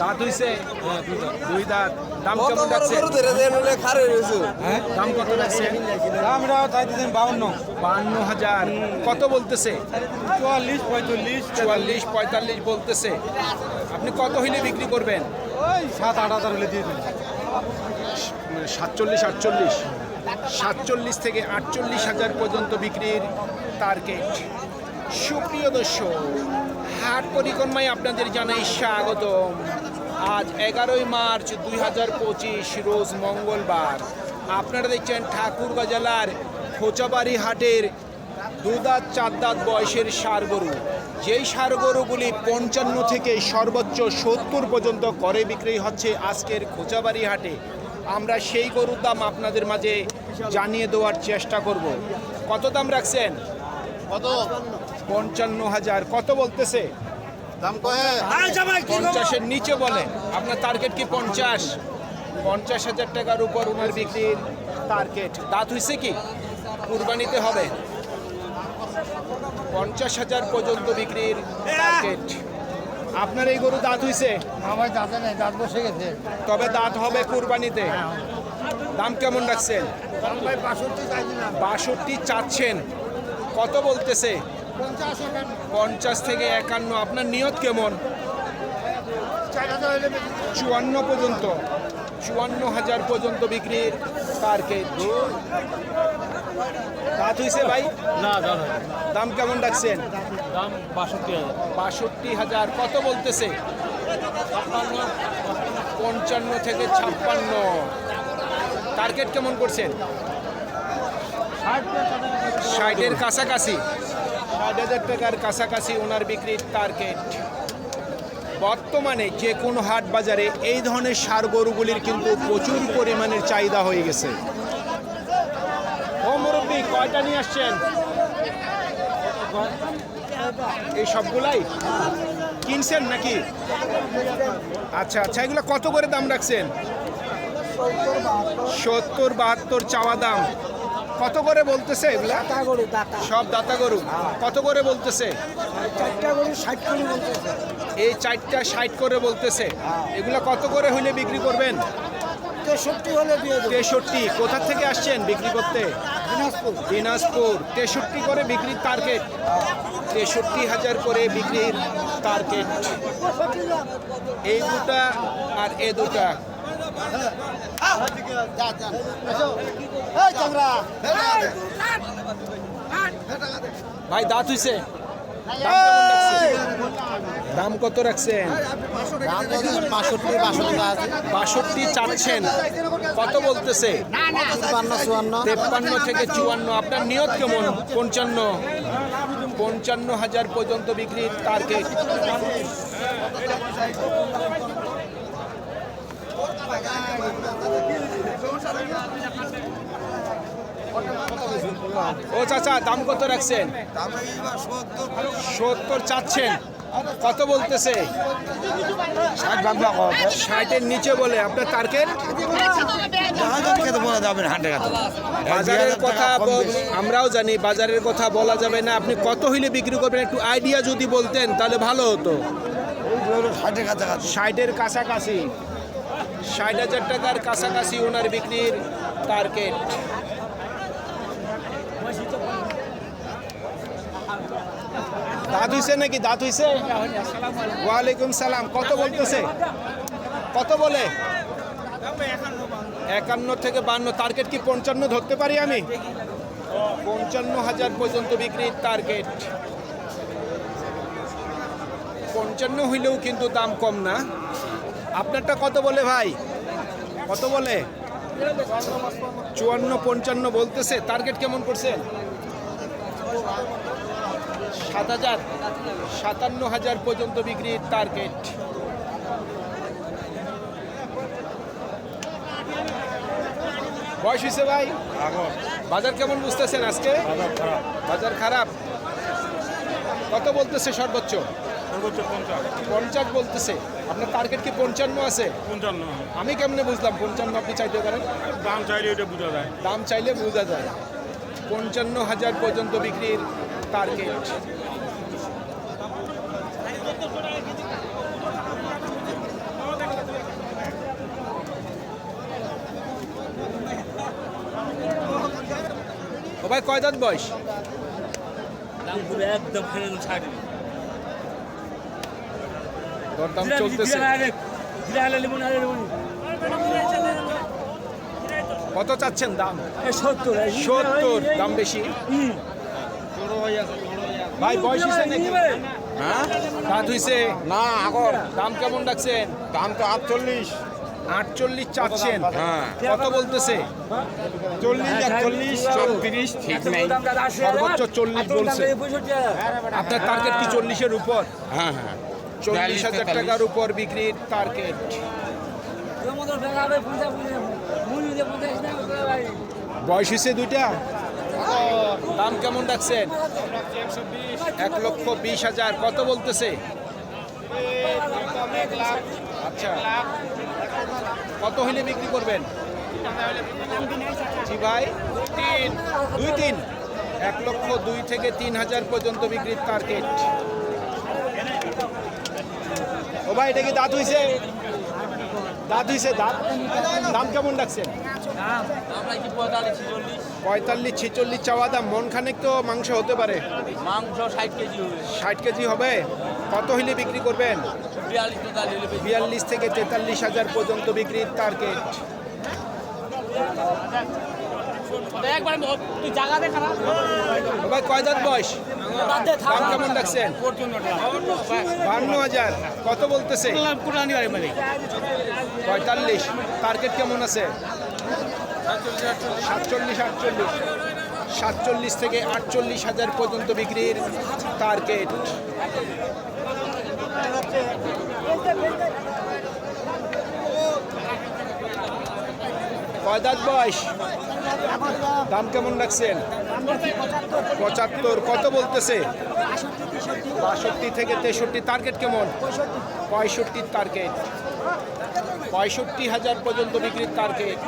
দাঁত হইছে? দুই দাঁত। দাম কত কেমন খারে রয়েছে দাম কত রাখছেন আমরা চাইতেছেন বাউন্ন। বান্ন হাজার। কত বলতেছে? চুয়াল্লিশ পঁয়তাল্লিশ চুয়াল্লিশ পঁয়তাল্লিশ বলতেছে। আপনি কত হইলে বিক্রি করবেন? ওই সাত আট হাজার হলে দিয়ে দিন মানে সাতচল্লিশ আটচল্লিশ। সাতচল্লিশ থেকে আটচল্লিশ হাজার পর্যন্ত বিক্রির টার্গেট সুপ্রিয় দর্শক হাট পরিক্রমায় আপনাদের জানাই স্বাগতম। আজ এগারোই মার্চ দুই হাজার পঁচিশ রোজ মঙ্গলবার। আপনারা দেখছেন ঠাকুরগাঁ জেলার খোঁচাবাড়ি হাটের দুদাঁত চার দাঁত বয়সের সার গরু যেই সার গরুগুলি পঞ্চান্ন থেকে সর্বোচ্চ সত্তর পর্যন্ত করে বিক্রি হচ্ছে আজকের খোঁচাবাড়ি হাটে আমরা সেই গরুর দাম আপনাদের মাঝে জানিয়ে দেওয়ার চেষ্টা করব। কত দাম রাখছেন? কত? পঞ্চান্ন হাজার। কত বলতেছে? দাম পঞ্চাশের নিচে বলে। আপনার টার্গেট কি পঞ্চাশ? পঞ্চাশ হাজার টাকার উপর ওনার বিক্রির টার্গেট দাঁত হয়েছে কি? কুরবানিতে হবে। পঞ্চাশ হাজার পর্যন্ত বিক্রির টার্গেট আপনার এই গরু দাঁত হয়েছে আমার দাঁতে নেই দাঁত বসে গেছে। তবে দাঁত হবে কুরবানিতে। দাম কেমন রাখছেন? ভাই বাষট্টি চাচ্ছেন। কত বলতেছে? পঞ্চাশ থেকে একান্ন। আপনার নিয়ত কেমন? চুয়ান্ন পর্যন্ত। চুয়ান্ন হাজার পর্যন্ত বিক্রির টার্গেট দাঁত হইছে ভাই? না দাদা দাম কেমন রাখছেন? দাম বাষট্টি হাজার। বাষট্টি হাজার। কত বলতেছে? পঞ্চান্ন থেকে ছাপ্পান্ন। টার্গেট কেমন করছেন? ষাটের কাছাকাছি। ষাট হাজার টাকার কাছাকাছি ওনার বিক্রির টার্গেট বর্তমানে যে কোনো হাট বাজারে এই ধরনের সার গরুগুলির কিন্তু প্রচুর পরিমাণের চাহিদা হয়ে গেছে। মুরব্বী, কয়টা নিয়ে আসছেন? এই সবগুলাই? কিনছেন নাকি? আচ্ছা আচ্ছা এগুলো কত করে দাম রাখছেন? সত্তর বাহাত্তর চাওয়া দাম। কত করে বলতেছে এগুলা? দাতা গরু দাতা। সব দাতা গরু? কত করে বলতেছে? চারটা গরু ষাট করে বলতেছে। এই চারটা ষাট করে বলতেছে। এগুলা কত করে হইলে বিক্রি করবেন? তেষট্টি হলে তেষট্টি। কোথা থেকে আসছেন বিক্রি করতে? দিনাজপুর। দিনাজপুর। তেষট্টি করে বিক্রির টার্গেট তেষট্টি হাজার করে বিক্রির টার্গেট এই দুটা আর এ দুটা। ভাই, দাঁত হইছে। দাম কত রাখছেন? বাষট্টি চাচ্ছেন। কত বলতেছে? তেপ্পান্ন থেকে চুয়ান্ন। আপনার নিয়ত কেমন? পঞ্চান্ন। পঞ্চান্ন হাজার পর্যন্ত বিক্রির টার্গেট ও চাচা দাম কত রাখছেন? সত্তর চাচ্ছেন। কত বলতেছে? ষাটের নিচে বলে আপনার হাটে বাজারের কথা আমরাও জানি বাজারের কথা বলা যাবে না। আপনি কত হইলে বিক্রি করবেন একটু আইডিয়া যদি বলতেন তাহলে ভালো হতো। ষাটের কাছাকাছি। ষাট হাজার টাকার কাছাকাছি ওনার বিক্রির টার্গেট দাঁত হইছে নাকি? দাঁত হইছে? ওয়ালাইকুম সালাম। কত বলতেছে? কত বলে? একান্ন থেকে বান্ন। টার্গেট কি পঞ্চান্ন ধরতে পারি আমি? পঞ্চান্ন হাজার পর্যন্ত বিক্রির টার্গেট পঞ্চান্ন হইলেও কিন্তু দাম কম না। আপনারটা কত বলে ভাই? কত বলে? চুয়ান্ন পঞ্চান্ন বলতেছে। টার্গেট কেমন করছেন? সাত হাজার সাতান্ন হাজার পর্যন্ত বিক্রির টার্গেট বয়স হয়েছে ভাই? বাজার কেমন বুঝতেছেন আজকে? বাজার খারাপ। কত বলতেছে সর্বোচ্চ? সর্বোচ্চ পঞ্চাশ। পঞ্চাশ বলতেছে। আপনার টার্গেট কি পঞ্চান্ন আছে? পঞ্চান্ন। আমি কেমনে বুঝলাম পঞ্চান্ন আপনি চাইতে পারেন? দাম চাইলে ওইটা বোঝা যায়। দাম চাইলে বোঝা যায়। পঞ্চান্ন হাজার পর্যন্ত বিক্রির টার্গেট ভাই কয় দাঁত বয়স? একদম দরদাম চলতেছে কত চাচ্ছেন দাম সত্তর সত্তর দাম বেশি ভাই বয়স হয়েছে নাকি হ্যাঁ দাঁত হয়েছে না আগর দাম কেমন রাখছেন দাম তো আটচল্লিশ আটচল্লিশ চাচ্ছেন হ্যাঁ কত বলতেছে চল্লিশ একচল্লিশ চৌত্রিশ ঠিক নেই সর্বোচ্চ চল্লিশ বলছে আপনার টার্গেট কি চল্লিশের উপর হ্যাঁ হ্যাঁ চল্লিশ হাজার টাকার উপর বিক্রির টার্গেট বয়স হয়েছে দুইটা? দাম কেমন রাখছেন? এক লক্ষ বিশ হাজার। কত বলতেছে? আচ্ছা। কত হইলে বিক্রি করবেন? জি ভাই। তিন। দুই তিন। এক লক্ষ দুই থেকে তিন হাজার পর্যন্ত বিক্রির টার্গেট ও ভাই, এটা কি দাঁত হইছে? দাঁত হইছে, দাঁত। দাম কেমন রাখছেন পঁয়তাল্লিশ, ছেচল্লিশ চাওয়া দাম। মন খানেক তো মাংস হতে পারে। মাংস ষাট কেজি হবে। ষাট কেজি হবে কত হইলে বিক্রি করবেন। বিয়াল্লিশ থেকে তেতাল্লিশ হাজার পর্যন্ত বিক্রির টার্গেট একবার তুই জায়গা দে খারাপ। ভাই কয় দাঁত বয়স দাম কেমন রাখছেন? বান্ন হাজার। কত বলতেছে? পঁয়তাল্লিশ। টার্গেট কেমন আছে? সাতচল্লিশ আটচল্লিশ। সাতচল্লিশ থেকে আটচল্লিশ হাজার পর্যন্ত বিক্রির টার্গেট কয় দাঁত বয়স? দাম কেমন রাখছেন? পঁচাত্তর, কত বলতেছে? বাষট্টি থেকে তেষট্টি টার্গেট কেমন? পঁয়ষট্টির টার্গেট পঁয়ষট্টি হাজার পর্যন্ত বিক্রির টার্গেট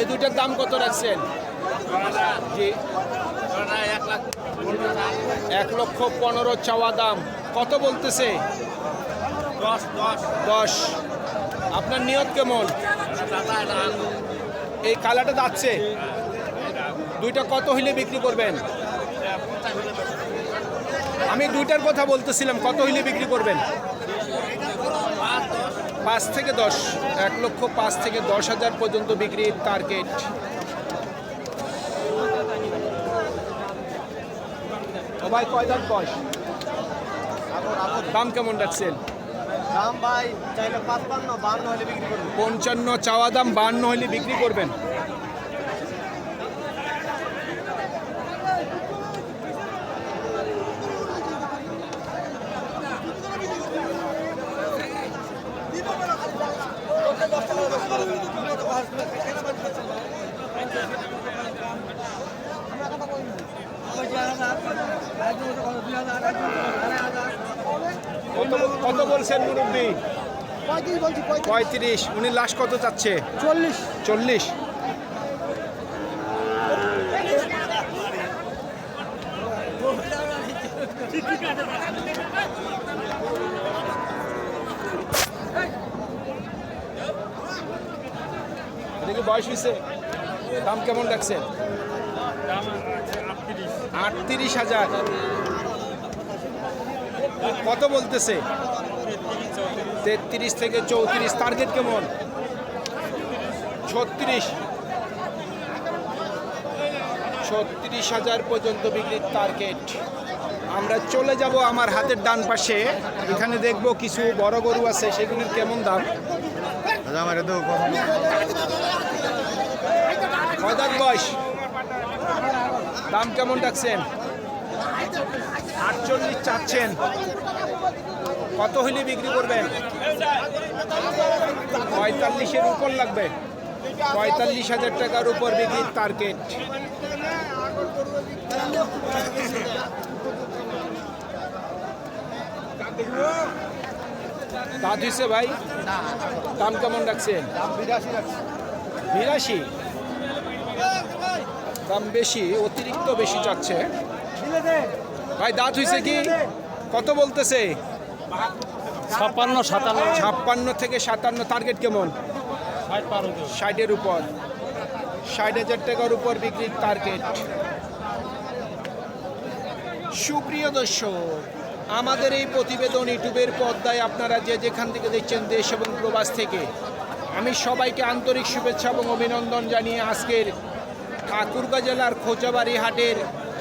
এই দুইটার দাম কত রাখছেন? জি। এক লক্ষ পনেরো চাওয়া দাম। কত বলতেছে? দশ আপনার নিয়ত কেমন? এই কালাটা যাচ্ছে। দুইটা কত হইলে বিক্রি করবেন? আমি দুইটার কথা বলতেছিলাম কত হইলে বিক্রি করবেন? পাঁচ থেকে দশ। এক লক্ষ পাঁচ থেকে দশ হাজার পর্যন্ত বিক্রির টার্গেট ভাই কয় দাম বয়স দাম কেমন রাখছেন? দাম ভাই চাইলে পাঁচপান্ন বান্ন হলে বিক্রি করবেন পঞ্চান্ন চাওয়া দাম বান্ন হলে বিক্রি করবেন? কত কত বলছেন মুরব্বী? পঁয়ত্রিশ উনি লাস্ট কত চাচ্ছে? চল্লিশ। চল্লিশ। বয়স হয়েছে দাম কেমন রাখছেন? আটত্রিশ হাজার। কত বলতেছে? তেত্রিশ থেকে চৌত্রিশ টার্গেট কেমন? ছত্রিশ। ছত্রিশ হাজার পর্যন্ত বিক্রির টার্গেট আমরা চলে যাব আমার হাতের ডান পাশে। এখানে দেখব কিছু বড় গরু আছে সেগুলির কেমন দাম? কয় বয়স? দাম কেমন রাখছেন? আটচল্লিশ চাচ্ছেন। কত হইলে বিক্রি করবেন? পঁয়তাল্লিশের উপর লাগবে। পঁয়তাল্লিশ হাজার টাকার উপর বিক্রির টার্গেট দাঁত হয়েছে ভাই? দাম কেমন রাখছেন? বিরাশি। দাম বেশি, অতিরিক্ত বেশি চাচ্ছে। ভাই দাঁত হয়েছে কি? কত বলতেছে? ছাপ্পান্ন সাতান্ন। ছাপ্পান্ন থেকে সাতান্ন টার্গেট কেমন? ষাট ষাটের উপর। ষাট হাজার টাকার উপর বিক্রির টার্গেট সুপ্রিয় দর্শক আমাদের এই প্রতিবেদন ইউটিউবের পর্দায় আপনারা যে যেখান থেকে দেখছেন দেশ এবং প্রবাস থেকে আমি সবাইকে আন্তরিক শুভেচ্ছা এবং অভিনন্দন জানিয়ে আজকের ঠাকুরগাঁ জেলার খোঁচাবাড়ি হাটের